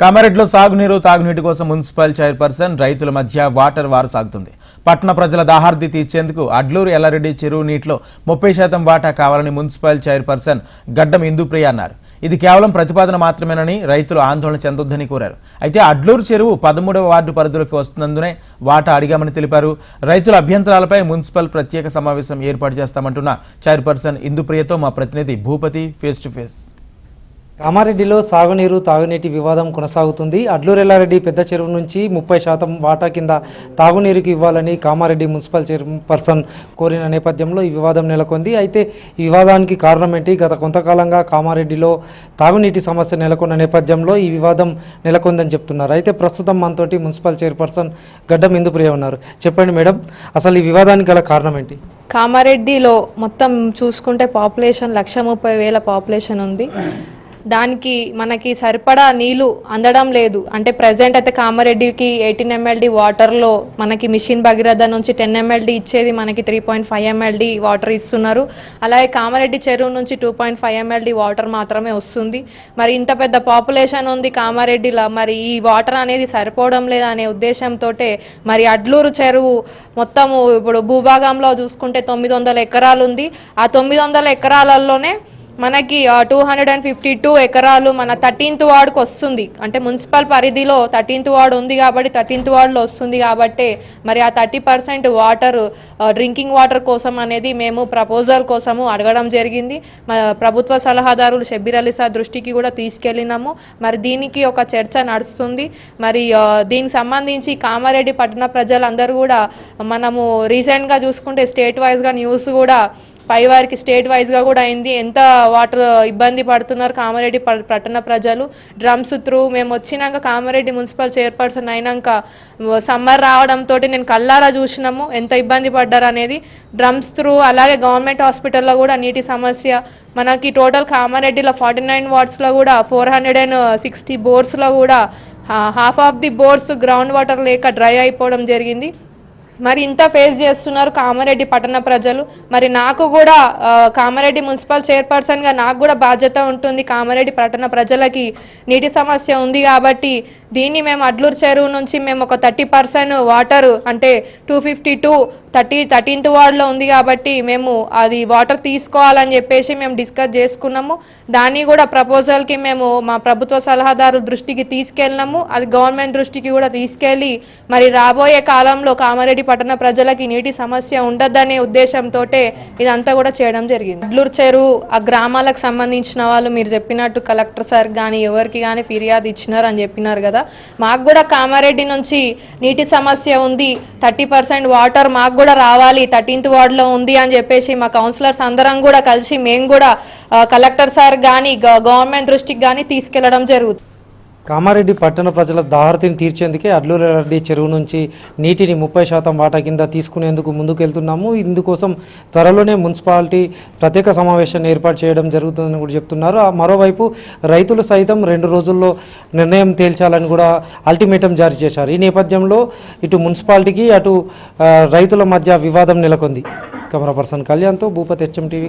కామారెడ్డిలో సాగునీరు తాగునీటి కోసం మున్సిపల్ చైర్పర్సన్ రైతుల మధ్య వాటర్ వార్ సాగుతుంది పట్టణ ప్రజల దాహార్ది తీర్చేందుకు అడ్లూరు ఎల్లారెడ్డి చెరువు నీటిలో ముప్పై శాతం వాటా కావాలని మున్సిపల్ చైర్పర్సన్ గడ్డం ఇందుప్రియ అన్నారు. ఇది కేవలం ప్రతిపాదన మాత్రమేనని రైతులు ఆందోళన చెందొద్దని కోరారు. అయితే అడ్లూరు చెరువు పదమూడవ వార్డు పరిధిలోకి వస్తున్నందునే వాటా అడిగామని తెలిపారు. రైతుల అభ్యంతరాలపై మున్సిపల్ ప్రత్యేక సమావేశం ఏర్పాటు చేస్తామంటున్న చైర్పర్సన్ ఇందుప్రియతో మా ప్రతినిధి భూపతి ఫేస్ టు ఫేస్ కామారెడ్డిలో సాగునీరు తాగునీటి వివాదం కొనసాగుతుంది. అడ్లూరెల్లారెడ్డి పెద్ద చెరువు నుంచి ముప్పై శాతం వాటా కింద తాగునీరుకి ఇవ్వాలని కామారెడ్డి మున్సిపల్ చైర్పర్సన్ కోరిన నేపథ్యంలో ఈ వివాదం నెలకొంది. అయితే ఈ వివాదానికి కారణం ఏంటి? గత కొంతకాలంగా కామారెడ్డిలో తాగునీటి సమస్య నెలకొన్న నేపథ్యంలో ఈ వివాదం నెలకొందని చెప్తున్నారు. అయితే ప్రస్తుతం మనతోటి మున్సిపల్ చైర్పర్సన్ గడ్డం ఇందుప్రియ ఉన్నారు. చెప్పండి మేడం అసలు ఈ వివాదానికి గల కారణం ఏంటి? కామారెడ్డిలో మొత్తం చూసుకుంటే పాపులేషన్ లక్ష ముప్పై వేల పాపులేషన్ ఉంది. దానికి మనకి సరిపడా నీళ్ళు అందడం లేదు. అంటే ప్రజెంట్ అయితే కామారెడ్డికి ఎయిటీన్ ఎంఎల్డి వాటర్లో మనకి మిషన్ భగీరథ నుంచి టెన్ ఎంఎల్డి ఇచ్చేది మనకి three point five MLD water ఇస్తున్నారు. అలాగే కామారెడ్డి చెరువు నుంచి two point five MLD water మాత్రమే వస్తుంది. మరి ఇంత పెద్ద పాపులేషన్ ఉంది కామారెడ్డిలో మరి ఈ వాటర్ అనేది సరిపోవడం లేదా అనే ఉద్దేశంతో మరి అడ్లూరు చెరువు మొత్తము ఇప్పుడు భూభాగంలో చూసుకుంటే తొమ్మిది వందల ఎకరాలు ఉంది. ఆ తొమ్మిది వందల ఎకరాలలోనే మనకి two hundred and fifty two ఎకరాలు మన థర్టీన్త్ వార్డుకు వస్తుంది. అంటే మున్సిపల్ పరిధిలో థర్టీన్త్ వార్డు ఉంది కాబట్టి థర్టీన్త్ వార్డులో వస్తుంది కాబట్టి మరి ఆ thirty percent water drinking water కోసం అనేది మేము ప్రపోజల్ కోసము అడగడం జరిగింది. మ- ప్రభుత్వ సలహాదారులు షబ్బీర్ అలీ సార్ దృష్టికి కూడా తీసుకెళ్ళినాము. మరి దీనికి ఒక చర్చ నడుస్తుంది. మరి దీనికి సంబంధించి కామారెడ్డి పట్టణ ప్రజలందరూ కూడా మనము రీసెంట్గా చూసుకుంటే స్టేట్ వైజ్గా న్యూస్ కూడా పై వారికి స్టేట్ వైజ్గా కూడా అయింది. ఎంత వాటర్ ఇబ్బంది పడుతున్నారు కామారెడ్డి ప- పట్టణ ప్రజలు. డ్రమ్స్ త్రూ మేము వచ్చినాక కామారెడ్డి మున్సిపల్ చైర్పర్సన్ అయినాక సమ్మర్ రావడంతో నేను కల్లారా చూసినాము. ఎంత ఇబ్బంది పడ్డారు అనేది. డ్రమ్స్ త్రూ అలాగే గవర్నమెంట్ హాస్పిటల్లో కూడా నీటి సమస్య. మనకి టోటల్ కామారెడ్డిలో ఫార్టీ నైన్ వార్డ్స్లో కూడా ఫోర్ హండ్రెడ్ అండ్ సిక్స్టీ బోర్స్లో కూడా half of the boards ground water లేక డ్రై అయిపోవడం జరిగింది. మరి ఇంత ఫేస్ చేస్తున్నారు కామారెడ్డి పట్టణ ప్రజలు. మరి నాకు కూడా కామారెడ్డి మున్సిపల్ చైర్పర్సన్గా నాకు కూడా బాధ్యత ఉంటుంది కామారెడ్డి పట్టణ ప్రజలకి. నీటి సమస్య ఉంది కాబట్టి దీన్ని మేము అడ్లూరు చెరువు నుంచి మేము ఒక థర్టీ పర్సెంట్ వాటర్ అంటే two fifty two thirty thirteenth వార్డులో ఉంది కాబట్టి మేము అది వాటర్ తీసుకోవాలని చెప్పేసి మేము డిస్కస్ చేసుకున్నాము. దాన్ని కూడా ప్రపోజల్కి మేము మా ప్రభుత్వ సలహాదారు దృష్టికి తీసుకెళ్ళినాము. అది గవర్నమెంట్ దృష్టికి కూడా తీసుకెళ్ళి మరి రాబోయే కాలంలో కామారెడ్డి పట్టణ ప్రజలకి నీటి సమస్య ఉండద్దనే ఉద్దేశంతో ఇదంతా కూడా చేయడం జరిగింది. అడ్లూరు చెరువు ఆ గ్రామాలకు సంబంధించిన వాళ్ళు మీరు చెప్పినట్టు కలెక్టర్ సార్ కానీ ఎవరికి కానీ ఫిర్యాదు ఇచ్చినారు అని చెప్పినారు కదా. మాకు కూడా కామారెడ్డి నుంచి నీటి సమస్య ఉంది. థర్టీ పర్సెంట్ వాటర్ మాకు కూడా రావాలి. థర్టీన్త్ వార్డులో ఉంది అని చెప్పేసి మా కౌన్సిలర్స్ అందరం కూడా కలిసి మేము కూడా కలెక్టర్ సార్ కానీ గవర్నమెంట్ దృష్టికి కానీ తీసుకెళ్ళడం జరుగుతుంది. కామారెడ్డి పట్టణ ప్రజల దాహర్తిని తీర్చేందుకే అడ్లూరెడ్డి చెరువు నుంచి నీటిని ముప్పై శాతం వాటా కింద తీసుకునేందుకు ముందుకెళ్తున్నాము. ఇందుకోసం త్వరలోనే మున్సిపాలిటీ ప్రత్యేక సమావేశాన్ని ఏర్పాటు చేయడం జరుగుతుందని కూడా చెప్తున్నారు. ఆ మరోవైపు రైతులు సైతం రెండు రోజుల్లో నిర్ణయం తేల్చాలని కూడా అల్టిమేటం జారీ చేశారు. ఈ నేపథ్యంలో ఇటు మున్సిపాలిటీకి అటు రైతుల మధ్య వివాదం నెలకొంది. కెమెరా పర్సన్ కళ్యాణ్తో భూపతి హెచ్ఎం టీవీ